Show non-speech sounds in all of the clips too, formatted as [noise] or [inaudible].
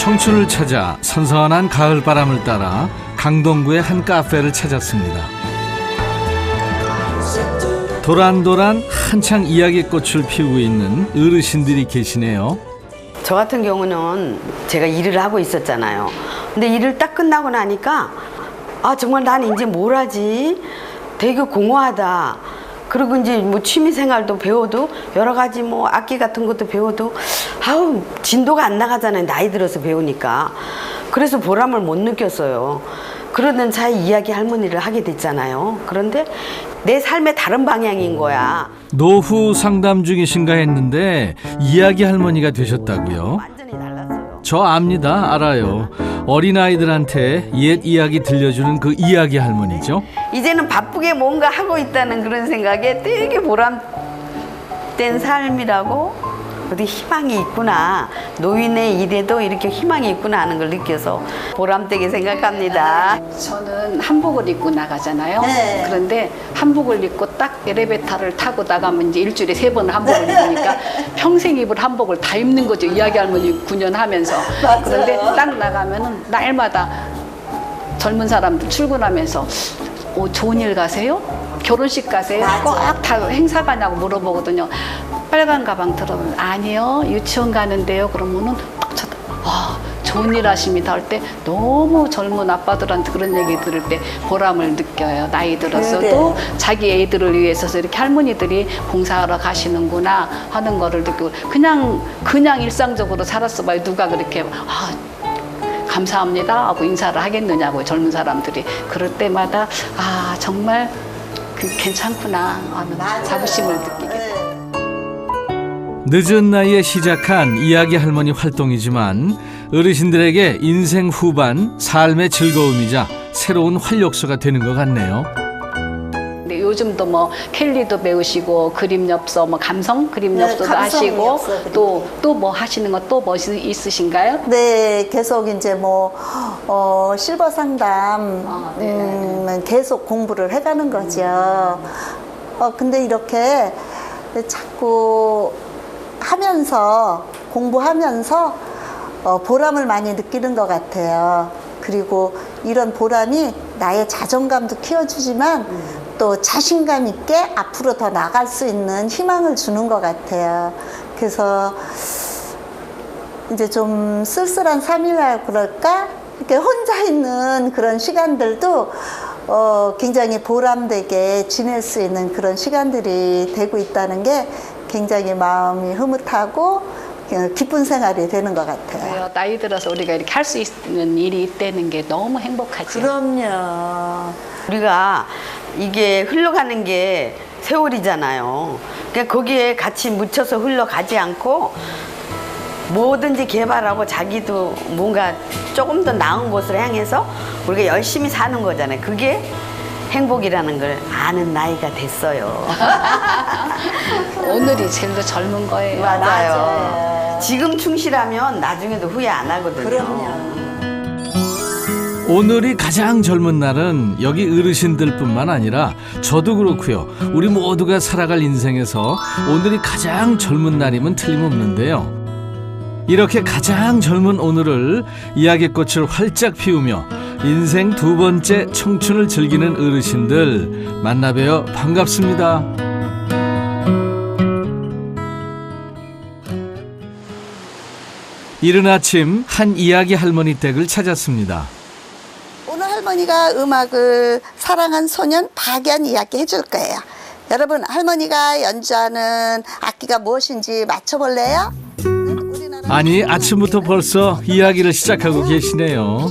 청춘을 찾아 선선한 가을바람을 따라 강동구의 한 카페를 찾았습니다. 도란도란 한창 이야기꽃을 피우고 있는 어르신들이 계시네요. 저 같은 경우는 제가 일을 하고 있었잖아요. 근데 일을 딱 끝나고 나니까 아 정말 난 이제 뭘 하지? 되게 공허하다. 그리고 이제 뭐 취미 생활도 배워도 여러 가지 뭐 악기 같은 것도 배워도 아우 진도가 안 나가잖아요. 나이 들어서 배우니까. 그래서 보람을 못 느꼈어요. 그러던 차에 이야기 할머니를 하게 됐잖아요. 그런데 내 삶의 다른 방향인 거야. 노후 상담 중이신가 했는데 이야기 할머니가 되셨다고요? 완전히 달랐어요. 저 압니다. 알아요. 어린아이들한테 옛 이야기 들려주는 그 이야기 할머니죠. 이제는 바쁘게 뭔가 하고 있다는 그런 생각에 되게 보람된 삶이라고 어디 희망이 있구나 노인의 일에도 이렇게 희망이 있구나 하는 걸 느껴서 보람되게 생각합니다. 저는 한복을 입고 나가잖아요. 네. 그런데 한복을 입고 딱 엘리베이터를 타고 나가면 이제 일주일에 세번 한복을 입으니까 평생 입을 한복을 다 입는 거죠. 이야기 할머니 9년 하면서. 그런데 딱 나가면은 날마다 젊은 사람들 출근하면서 어, 좋은 일 가세요? 결혼식 가세요? 꼭 다 행사 가냐고 물어보거든요. 빨간 가방 들어보면 아니요 유치원 가는데요. 그러면은 딱 쳐다 와 좋은 일 하십니다 할 때 너무 젊은 아빠들한테 그런 얘기 들을 때 보람을 느껴요. 나이 들었어도 자기 애들을 위해서 이렇게 할머니들이 봉사하러 가시는구나 하는 거를 느끼고 그냥 그냥 일상적으로 살았어 봐요. 누가 그렇게 아 감사합니다 하고 인사를 하겠느냐고 젊은 사람들이 그럴 때마다 아 정말 그 괜찮구나 하는 자부심을 느끼게. 늦은 나이에 시작한 이야기 할머니 활동이지만 어르신들에게 인생 후반 삶의 즐거움이자 새로운 활력소가 되는 것 같네요. 근데 요즘도 뭐 켈리도 배우시고 그림 엽서 뭐 감성 그림 네, 엽서도 감성 하시고 엽서 그림. 또 또 뭐 하시는 거또뭐 있으신가요? 네, 계속 이제 뭐, 어, 실버 상담, 아, 네. 음, 계속 공부를 해가는 거죠. 어, 근데 이렇게 자꾸 하면서, 공부하면서, 어, 보람을 많이 느끼는 것 같아요. 그리고 이런 보람이 나의 자존감도 키워주지만 또 자신감 있게 앞으로 더 나갈 수 있는 희망을 주는 것 같아요. 그래서 이제 좀 쓸쓸한 삶이라 그럴까? 이렇게 혼자 있는 그런 시간들도 어, 굉장히 보람되게 지낼 수 있는 그런 시간들이 되고 있다는 게 굉장히 마음이 흐뭇하고 어, 기쁜 생활이 되는 것 같아요. 나이 들어서 우리가 이렇게 할 수 있는 일이 있다는 게 너무 행복하죠. 그럼요. 우리가 이게 흘러가는 게 세월이잖아요. 그러니까 거기에 같이 묻혀서 흘러가지 않고 뭐든지 개발하고 자기도 뭔가 조금 더 나은 곳을 향해서 우리가 열심히 사는 거잖아요. 그게 행복이라는 걸 아는 나이가 됐어요. [laughs] 오늘이 제일 더 젊은 거예요. 맞아요. 지금 충실하면 나중에도 후회 안 하거든요. 그럼요. 오늘이 가장 젊은 날은 여기 어르신들뿐만 아니라 저도 그렇고요. 우리 모두가 살아갈 인생에서 오늘이 가장 젊은 날이면 틀림없는데요. 이렇게 가장 젊은 오늘을 이야기꽃을 활짝 피우며 인생 두 번째 청춘을 즐기는 어르신들 만나뵈어 반갑습니다. 이른 아침 한 이야기 할머니 댁을 찾았습니다. 오늘 할머니가 음악을 사랑한 소년 박연 이야기 해줄 거예요. 여러분 할머니가 연주하는 악기가 무엇인지 맞춰볼래요? 아니 아침부터 벌써 이야기를 시작하고 계시네요.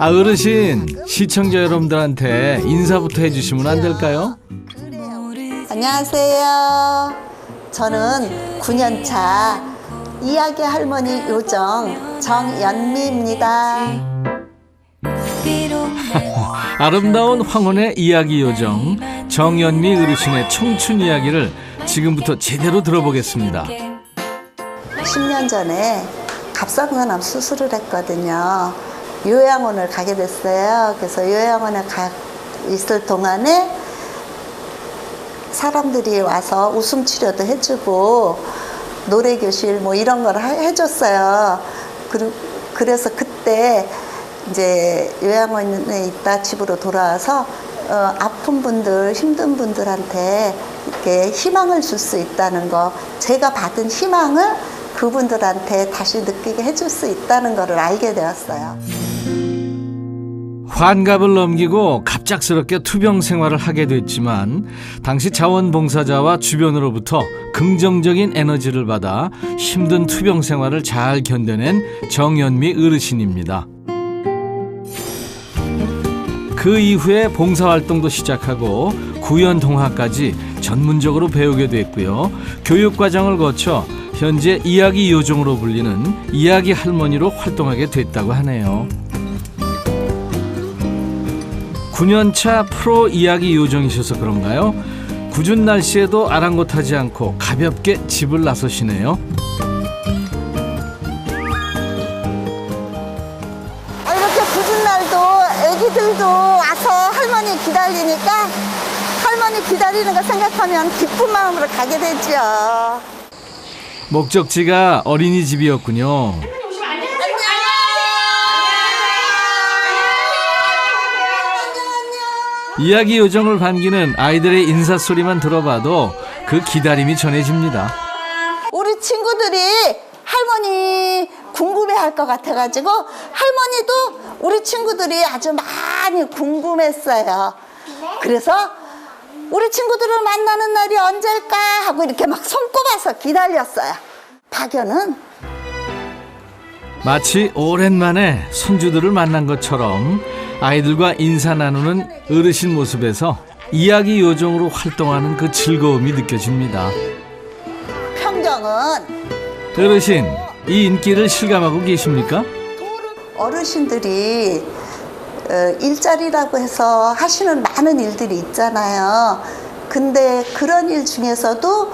아 어르신 시청자 여러분들한테 인사부터 해주시면 안 될까요? 안녕하세요. 저는 9년차 이야기 할머니 요정 정연미입니다. [laughs] 아름다운 황혼의 이야기 요정 정연미 어르신의 청춘 이야기를 지금부터 제대로 들어보겠습니다. 10년 전에 갑상선 암 수술을 했거든요. 요양원을 가게 됐어요. 그래서 요양원에 가 있을 동안에 사람들이 와서 웃음 치료도 해주고 노래 교실 뭐 이런 걸 하- 해줬어요. 그래서 그때 이제 요양원에 있다 집으로 돌아와서 어, 아픈 분들, 힘든 분들한테 이렇게 희망을 줄 수 있다는 거, 제가 받은 희망을 그분들한테 다시 느끼게 해줄 수 있다는 거를 알게 되었어요. 환갑을 넘기고 갑작스럽게 투병 생활을 하게 됐지만 당시 자원봉사자와 주변으로부터 긍정적인 에너지를 받아 힘든 투병 생활을 잘 견뎌낸 정연미 어르신입니다. 그 이후에 봉사활동도 시작하고 구연 동화까지 전문적으로 배우게 됐고요. 교육 과정을 거쳐 현재 이야기 요정으로 불리는 이야기 할머니로 활동하게 됐다고 하네요. 9년차 프로 이야기 요정이셔서 그런가요? 궂은 날씨에도 아랑곳하지 않고 가볍게 집을 나서시네요. 아, 이렇게 굳은 날도 애기들도 와서 할머니 기다리니까 할머니 기다리는 거 생각하면 기쁜 마음으로 가게 되죠. 목적지가 어린이집이었군요. 이야기 요정을 반기는 아이들의 인사소리만 들어봐도 그 기다림이 전해집니다. 우리 친구들이 할머니 궁금해 할 것 같아가지고 할머니도 우리 친구들이 아주 많이 궁금했어요. 그래서 우리 친구들을 만나는 날이 언제일까 하고 이렇게 막 손꼽아서 기다렸어요. 박연은 마치 오랜만에 손주들을 만난 것처럼 아이들과 인사 나누는 어르신 모습에서 이야기 요정으로 활동하는 그 즐거움이 느껴집니다. 평경은 어르신, 이 인기를 실감하고 계십니까? 어르신들이 어, 일자리라고 해서 하시는 많은 일들이 있잖아요. 근데 그런 일 중에서도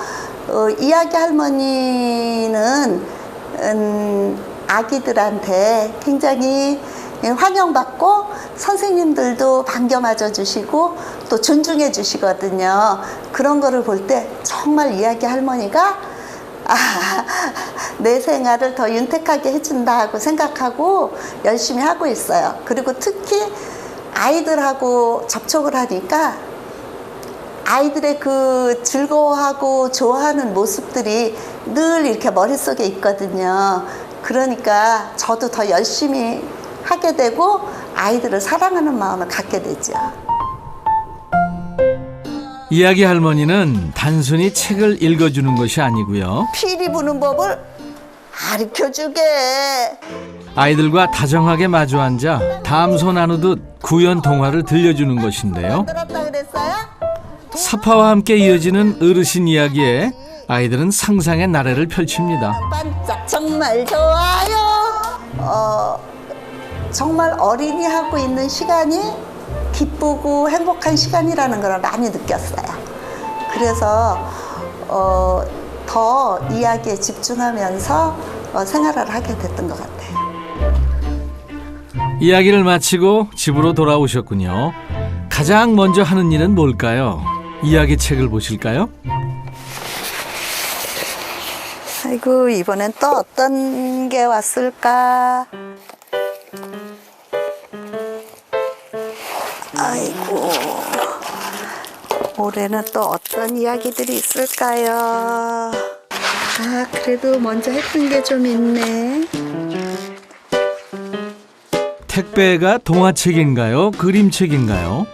어, 이야기 할머니는 음, 아기들한테 굉장히 환영받고 선생님들도 반겨 맞아 주시고 또 존중해 주시거든요. 그런 거를 볼 때 정말 이야기 할머니가 아, 내 생활을 더 윤택하게 해준다고 생각하고 열심히 하고 있어요. 그리고 특히 아이들하고 접촉을 하니까 아이들의 그 즐거워하고 좋아하는 모습들이 늘 이렇게 머릿속에 있거든요. 그러니까 저도 더 열심히 하게 되고 아이들을 사랑하는 마음을 갖게 되죠. 이야기 할머니는 단순히 책을 읽어주는 것이 아니고요. 피리 부는 법을 가르쳐 주게. 아이들과 다정하게 마주 앉아 담소 나누듯 구연 동화를 들려주는 것인데요. 사파와 함께 이어지는 어르신 이야기에 아이들은 상상의 나래를 펼칩니다. 반짝 정말 좋아요. 어, 정말 어린이 하고 있는 시간이 기쁘고 행복한 시간이라는 걸 많이 느꼈어요. 그래서 어, 더 이야기에 집중하면서 어, 생활을 하게 됐던 것 같아요. 이야기를 마치고 집으로 돌아오셨군요. 가장 먼저 하는 일은 뭘까요? 이야기 책을 보실까요? 아이고 이번엔 또 어떤 게 왔을까? 아이고 올해는 또 어떤 이야기들이 있을까요? 아 그래도 먼저 했던 게 좀 있네. 택배가 동화책인가요? 그림책인가요?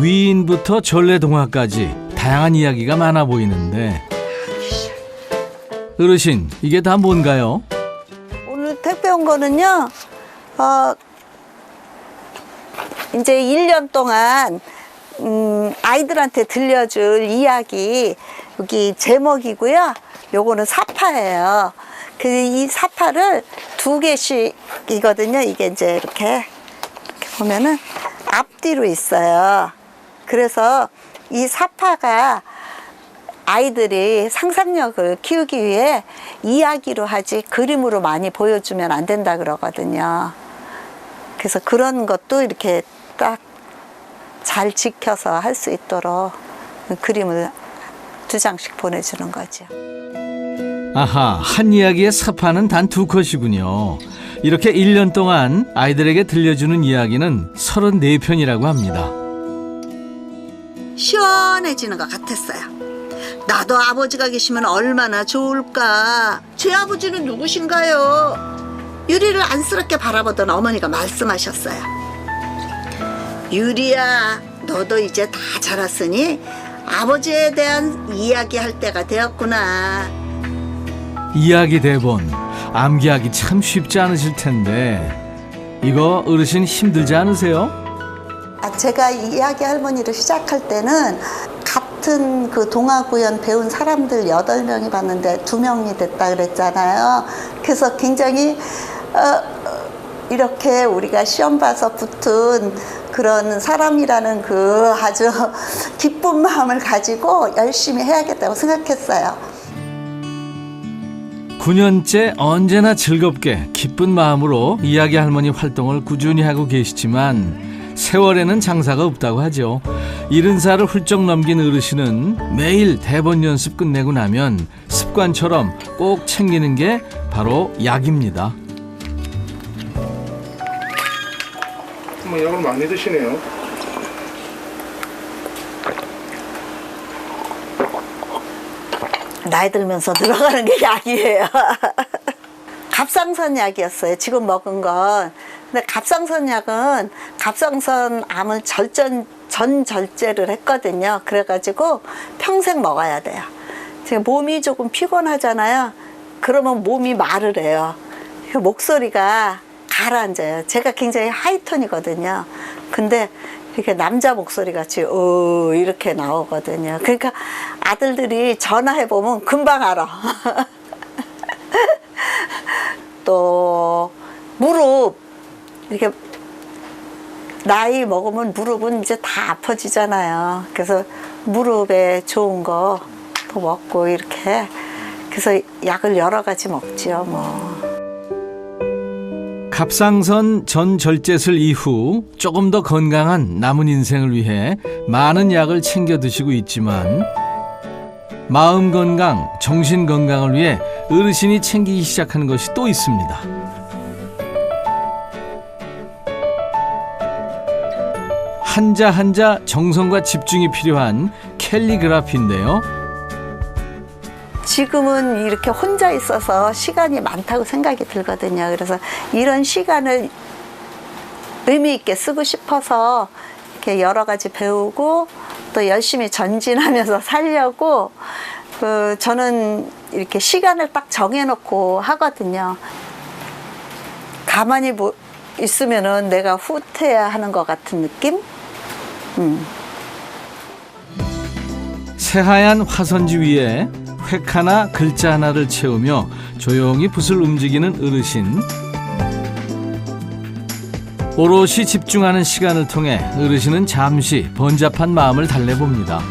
위인부터 전래동화까지 다양한 이야기가 많아 보이는데 어르신 이게 다 뭔가요? 오늘 택배 온 거는요, 어, 이제 1년 동안, 음, 아이들한테 들려줄 이야기, 여기 제목이고요. 요거는 사파예요. 그, 이 사파를 두 개씩이거든요. 이게 이제 이렇게, 이렇게 보면은 앞뒤로 있어요. 그래서 이 사파가 아이들이 상상력을 키우기 위해 이야기로 하지 그림으로 많이 보여주면 안 된다 그러거든요. 그래서 그런 것도 이렇게 딱 잘 지켜서 할 수 있도록 그림을 두 장씩 보내주는 거죠. 아하, 한 이야기의 사파는 단 두 컷이군요. 이렇게 1년 동안 아이들에게 들려주는 이야기는 34편이라고 합니다. 시원해지는 것 같았어요. 나도 아버지가 계시면 얼마나 좋을까. 제 아버지는 누구신가요? 유리를 안쓰럽게 바라보던 어머니가 말씀하셨어요. 유리야, 너도 이제 다 자랐으니 아버지에 대한 이야기할 때가 되었구나. 이야기 대본 암기하기 참 쉽지 않으실 텐데 이거 어르신 힘들지 않으세요? 아, 제가 이야기 할머니를 시작할 때는 같은 그 동화구연 배운 사람들 여덟 명이 봤는데 두 명이 됐다 그랬잖아요. 그래서 굉장히 어, 이렇게 우리가 시험 봐서 붙은 그런 사람이라는 그 아주 [laughs] 기쁜 마음을 가지고 열심히 해야겠다고 생각했어요. 9년째 언제나 즐겁게 기쁜 마음으로 이야기 할머니 활동을 꾸준히 하고 계시지만 세월에는 장사가 없다고 하죠. 이른 살을 훌쩍 넘긴 어르신은 매일 대본 연습 끝내고 나면 습관처럼 꼭 챙기는 게 바로 약입니다. 뭐 약을 많이 드시네요. 나이 들면서 들어가는 게 [laughs] 약이에요. 갑상선 약이었어요. 지금 먹은 건. 근데 갑상선 약은 갑상선 암을 절전, 전절제를 했거든요. 그래가지고 평생 먹어야 돼요. 지금 몸이 조금 피곤하잖아요. 그러면 몸이 말을 해요. 그 목소리가 가라앉아요. 제가 굉장히 하이톤이거든요. 근데 이렇게 남자 목소리 같이 어 이렇게 나오거든요. 그러니까 아들들이 전화해 보면 금방 알아. [laughs] 또 무릎 이렇게 나이 먹으면 무릎은 이제 다 아파지잖아요. 그래서 무릎에 좋은 거또 먹고 이렇게 그래서 약을 여러 가지 먹지요. 뭐. 갑상선 전 절제술 이후 조금 더 건강한 남은 인생을 위해 많은 약을 챙겨 드시고 있지만 마음 건강, 정신 건강을 위해 어르신이 챙기기 시작한 것이 또 있습니다. 한자 한자 정성과 집중이 필요한 캘리그라피인데요. 지금은 이렇게 혼자 있어서 시간이 많다고 생각이 들거든요. 그래서 이런 시간을 의미 있게 쓰고 싶어서 이렇게 여러 가지 배우고 또 열심히 전진하면서 [laughs] 살려고 그 저는 이렇게 시간을 딱 정해놓고 하거든요. 가만히 뭐 있으면은 내가 후퇴해야 하는 것 같은 느낌? 새하얀 화선지 위에 획 하나 글자 하나를 채우며 조용히 붓을 움직이는 어르신. 오롯이 집중하는 시간을 통해 어르신은 잠시 번잡한 마음을 달래봅니다.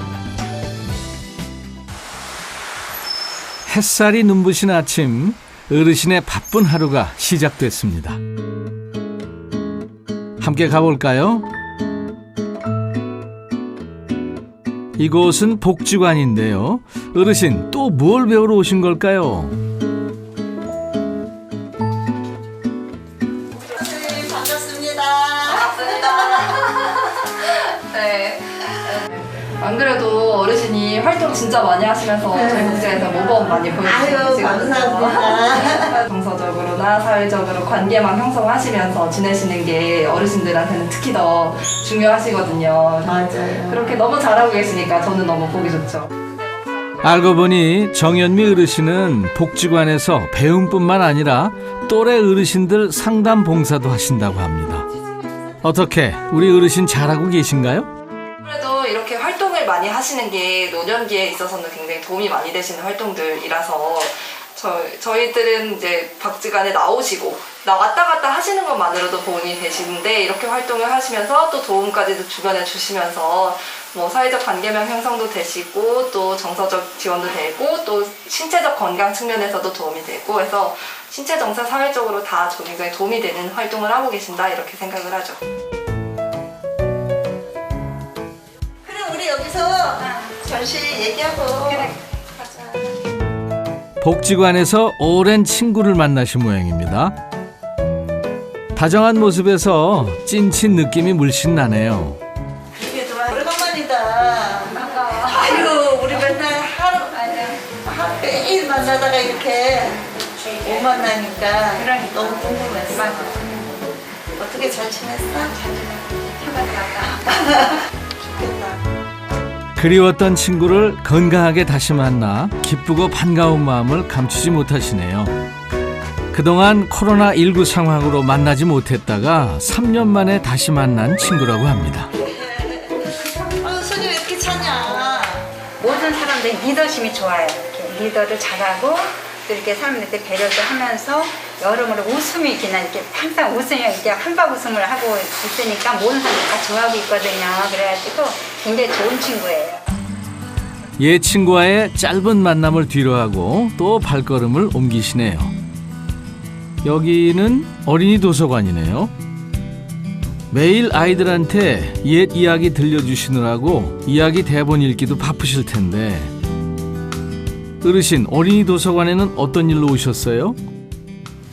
햇살이 눈부신 아침, 어르신의 바쁜 하루가 시작됐습니다. 함께 가볼까요? 이곳은 복지관인데요. 어르신 또 뭘 배우러 오신 걸까요? 반갑습니다. 네. 안 그래도 어르신이 활동 진짜 많이 하시면서 저희 국제에서 모범 많이 아유, 보여주시거든요. 감사합니다. 정서적으로나 사회적으로 관계만 형성하시면서 지내시는 게 어르신들한테는 특히 더 중요하시거든요. 맞아요. 그렇게 너무 잘하고 계시니까 저는 너무 보기 좋죠. 알고 보니 정연미 어르신은 복지관에서 배움뿐만 아니라 또래 어르신들 상담 봉사도 하신다고 합니다. 어떻게 우리 어르신 잘하고 계신가요? 그래도 이렇게 활동을 많이 하시는 게 노년기에 있어서는 굉장히 도움이 많이 되시는 활동들이라서 저, 저희들은 이제 박지관에 나오시고 나 왔다 갔다 하시는 것만으로도 도움이 되시는데 이렇게 활동을 하시면서 또 도움까지도 주변에 주시면서 뭐 사회적 관계명 형성도 되시고 또 정서적 지원도 되고 또 신체적 건강 측면에서도 도움이 되고 해서 신체 정서 사회적으로 다 굉장히 도움이 되는 활동을 하고 계신다 이렇게 생각을 하죠. 그럼 우리 여기서 전시 얘기하고 복지관에서 오랜 친구를 만나신 모양입니다. 다정한 모습에서 찐친 느낌이 물씬 나네요. 오랜만이다. 아이고 우리 맨날 하루 하 매일 만나다가 이렇게 못 만나니까 너무 궁금했어. 어떻게 잘 지냈어? [laughs] 그리웠던 친구를 건강하게 다시 만나 기쁘고 반가운 마음을 감추지 못하시네요. 그동안 코로나19 상황으로 만나지 못했다가 3년 만에 다시 만난 친구라고 합니다. 아 손이 왜 이렇게 차냐? 모든 사람들이 리더십이 좋아요. 이렇게 리더를 잘하고 또 이렇게 사람들한테 배려도 하면서 여러모로 웃음이 그냥 이렇게 항상 웃으면 이렇게 한박 웃음을 하고 있으니까 모든 사람들이 다 좋아하고 있거든요. 그래가지고 굉장히 좋은 친구예요. 옛 친구와의 짧은 만남을 뒤로하고 또 발걸음을 옮기시네요. 여기는 어린이 도서관이네요. 매일 아이들한테 옛 이야기 들려주시느라고 이야기 대본 읽기도 바쁘실 텐데 어르신 어린이 도서관에는 어떤 일로 오셨어요?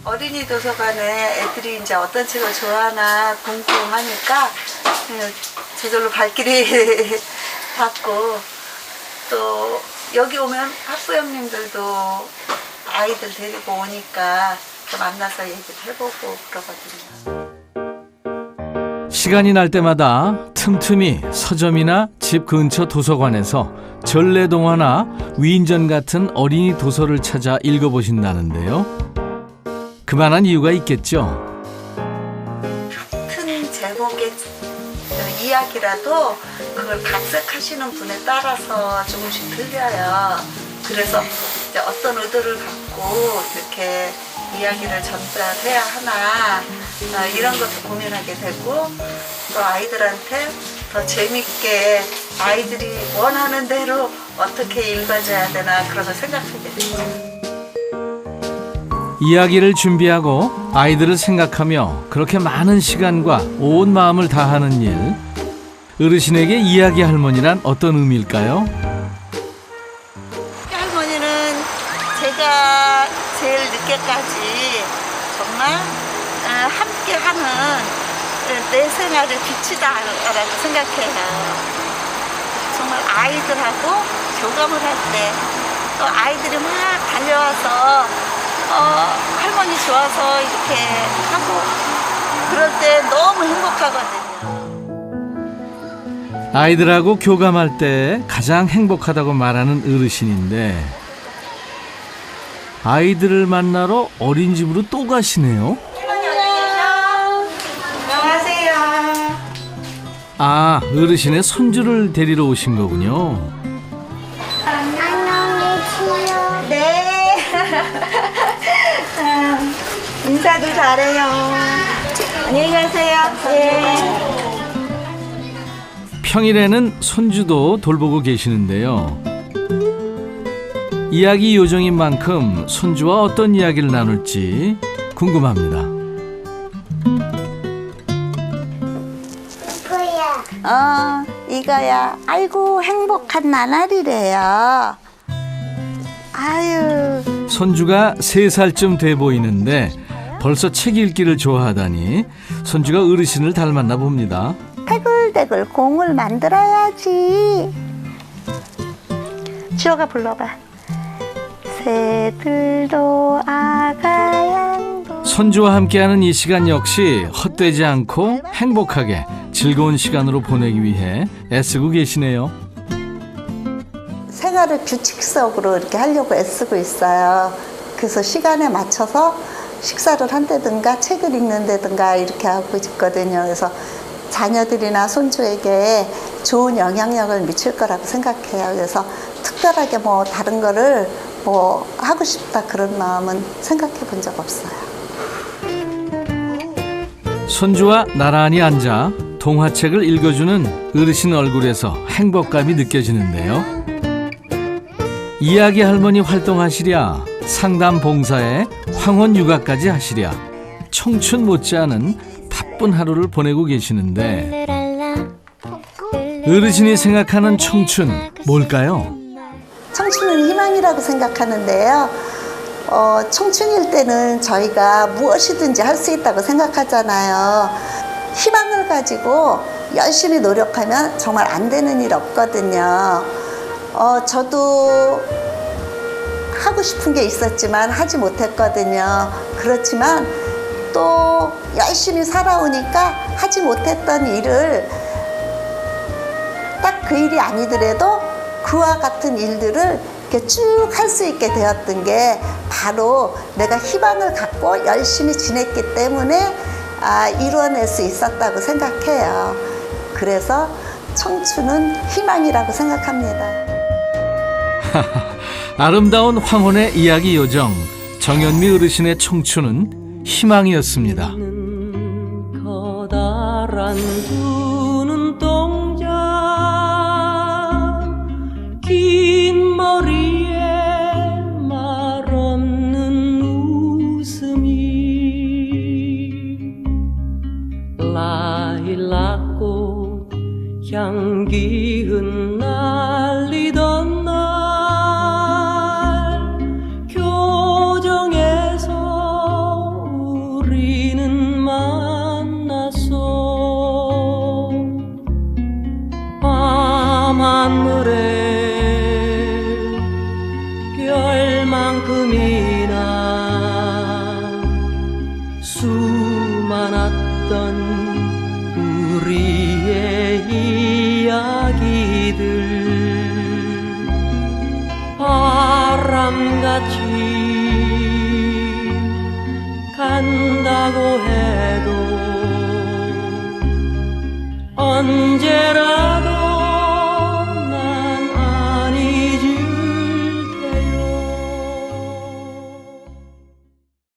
어린이 도서관에 애들이 이제 어떤 책을 좋아하나 궁금하니까 음, 저절로 발길이 [laughs] 닿고 또 여기 오면 학부 형님들도 아이들 데리고 오니까 또 만나서 얘기도 해보고 그러거든요. 시간이 날 때마다 틈틈이 서점이나 집 근처 도서관에서 전래동화나 위인전 같은 어린이 도서를 찾아 읽어보신다는데요. 그만한 이유가 있겠죠. 큰 제목의 그 이야기라도 그걸 각색하시는 분에 따라서 조금씩 틀려요. 그래서 이제 어떤 의도를 갖고 이렇게 이야기를 전달해야 하나 어, 이런 것도 고민하게 되고 또 아이들한테 더 재밌게 아이들이 원하는 대로 어떻게 읽어줘야 되나 그런 걸 생각하게 되죠. 이야기를 준비하고 아이들을 생각하며 그렇게 많은 시간과 온 마음을 다하는 일. 어르신에게 이야기 할머니란 어떤 의미일까요? 할머니는 제가 제일 늦게까지 정말 어, 함께 하는 내 생활의 빛이다라고 생각해요. 정말 아이들하고 교감을 할 때 또 아이들이 막 달려와서 어, 할머니 좋아서 이렇게 하고 그럴 때 너무 행복하거든요. 아이들하고 교감할 때 가장 행복하다고 말하는 어르신인데 아이들을 만나러 어린이집으로 또 가시네요. 안녕하세요. 아, 어르신의 손주를 데리러 오신 거군요. 인사도 잘해요. 안녕히 가세요. 네. 평일에는 손주도 돌보고 계시는데요. 이야기 요정인 만큼 손주와 어떤 이야기를 나눌지 궁금합니다. 어, 이거야. 아이고, 행복한 나날이래요. 아유, 손주가 세살쯤돼 보이는데 벌써 책 읽기를 좋아하다니 손주가 어르신을 닮았나 봅니다. 대굴대굴 공을 만들어야지. 주어가 불러봐. 새들도 아가양도. 손주와 함께하는 이 시간 역시 헛되지 않고 행복하게 즐거운 시간으로 보내기 위해 애쓰고 계시네요. 생활을 규칙적으로 이렇게 하려고 애쓰고 있어요. 그래서 시간에 맞춰서 식사를 한다든가 책을 읽는다든가 이렇게 하고 있거든요. 그래서 자녀들이나 손주에게 좋은 영향력을 미칠 거라고 생각해요. 그래서 특별하게 뭐 다른 거를 뭐 하고 싶다 그런 마음은 생각해 본 적 없어요. 손주와 나란히 앉아 동화책을 읽어주는 어르신 얼굴에서 행복감이 느껴지는데요. 이야기 할머니 활동하시랴 상담 봉사에 황혼 육아까지 하시랴 청춘 못지않은 바쁜 하루를 보내고 계시는데 어르신이 생각하는 청춘 뭘까요? 청춘은 희망이라고 생각하는데요. 어, 청춘일 때는 저희가 무엇이든지 할 수 있다고 생각하잖아요. 희망을 가지고 열심히 노력하면 정말 안 되는 일 없거든요. 어, 저도 하고 싶은 게 있었지만 하지 못했거든요. 그렇지만 또 열심히 살아오니까 하지 못했던 일을 딱 그 일이 아니더라도 그와 같은 일들을 이렇게 쭉 할 수 있게 되었던 게 바로 내가 희망을 갖고 열심히 지냈기 때문에 아, 이루어낼 수 있었다고 생각해요. 그래서 청춘은 희망이라고 생각합니다. [laughs] 아름다운 황혼의 이야기 요정 정현미 어르신의 청춘은 희망이었습니다. 커다란 두 눈동자 긴 머리에 말 없는 웃음이 라일락꽃 향기 amore